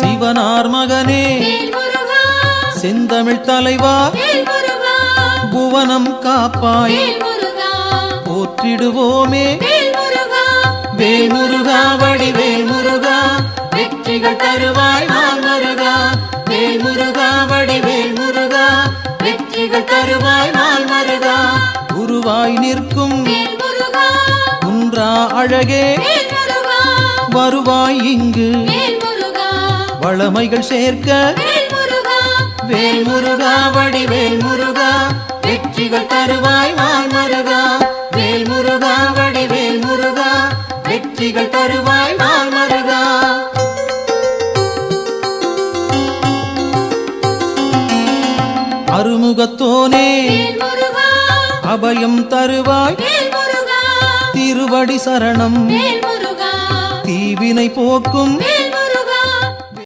சிவனார் மகனே. செந்தமிழ் தலைவா. புவனம் காப்பாய். போற்றிடுவோமே. வேல் முருகா வேல் முருகா வடிவேல் முருகா வெற்றிகள் தருவாய் முருகா வேல் முருகா வடிவேல் முருகா வெற்றிகள் தருவாய் நாள் மருகா குருவாய் நிற்கும் குன்றா அழகே. வருவாய் இங்கு. வளமைகள் சேர்க்க. வேல் முருகா வேல் முருகா வடிவேல் முருகா வெற்றிகள் தருவாய் நாள் மருகா வேல் முருகா வடிவேல் முருகா வெற்றிகள் தருவாய் நாள் மருகா அருமுகத்தோனே அபயம் தருவாய். திருவடி சரணம். தீவினை போக்கும்.